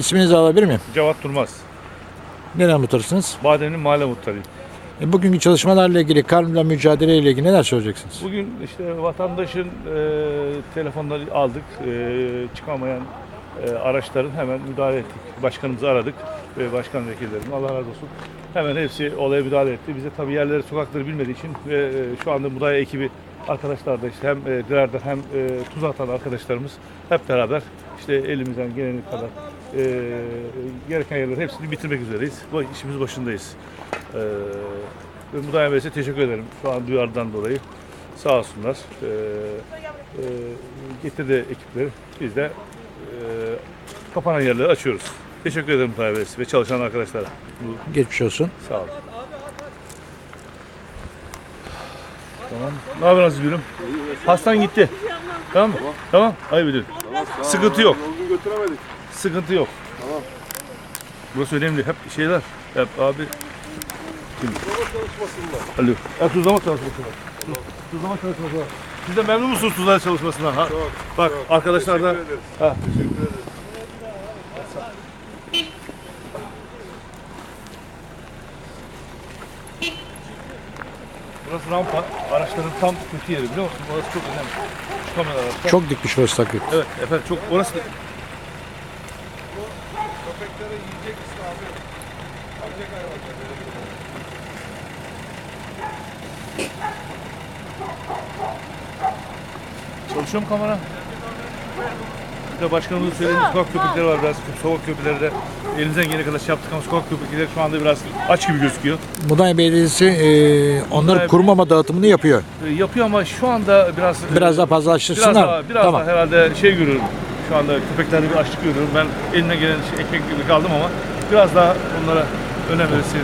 İsminizi alabilir miyim? Cevat Durmaz. Nereden muhtarısınız? Bademli mahalle muhtarıyım. E, bugünkü çalışmalarla ilgili, karnıyla mücadele ile ilgili neler söyleyeceksiniz? Bugün işte vatandaşın e, telefonları aldık. E, çıkamayan e, araçların hemen müdahale ettik. Başkanımızı aradık ve başkan vekillerim Allah razı olsun. Hemen hepsi olaya müdahale etti. Bize tabii yerleri, sokakları bilmediği için ve e, şu anda Mudaya ekibi arkadaşlar da işte hem e, Direr'den hem e, tuz atan arkadaşlarımız hep beraber işte elimizden geleni kadar e, gereken yerleri hepsini bitirmek üzereyiz. Bu işimiz başındayız. E, ve Belediyesi'ne teşekkür ederim şu an duyardan dolayı. Sağ olsunlar. E, e, getirdi ekipleri. Biz de e, kapanan yerleri açıyoruz. Teşekkür ederim Belediyesi ve çalışan arkadaşlara. Bu, Geçmiş olsun. sağ olun. Tamam. Ne yapıyorsunuz gülüm? Hastan gitti. Tamam mı? Tamam. Hayır müdür. Sıkıntı yok. Yolunu götüremedik. Sıkıntı yok. Tamam. Burası önemli. Hep şeyler. Hep abi. Çalışmasında. Alo. Ya tuzlama çalışması var. Tuz- Tuzlama çalışması var. Siz de memnun musunuz tuzlama çalışmasından? Ha? Çok, Bak çok. arkadaşlar da Teşekkür ederiz. Ha. Teşekkür ederiz. burası rampa. Araçların tam kötü yeri biliyor musun? Orası çok önemli. Çıkamıyorlar araçlar. Çok dikmiş burası hakikaten. Evet efendim çok orası da Köpeklere yiyecek işte abi. Yiyecek hayvanlar. Çalışıyor mu kamera? Bir de başkanımızın söylediği sokak köpekleri var biraz. Sokak köpekleri de elimizden gelene kadar şey yaptık ama sokak köpekleri şu anda biraz aç gibi gözüküyor. Mudanya Belediyesi e, onları Mudanya- kurumama dağıtımını yapıyor. Ee, yapıyor ama şu anda biraz Biraz daha biraz fazlalaştırsınlar. daha, biraz tamam. daha herhalde şey görüyorum. Şu anda köpeklerde bir açlık görüyorum. Ben elimden gelen şey, ekmek gibi kaldım ama biraz daha onlara önem verilsin.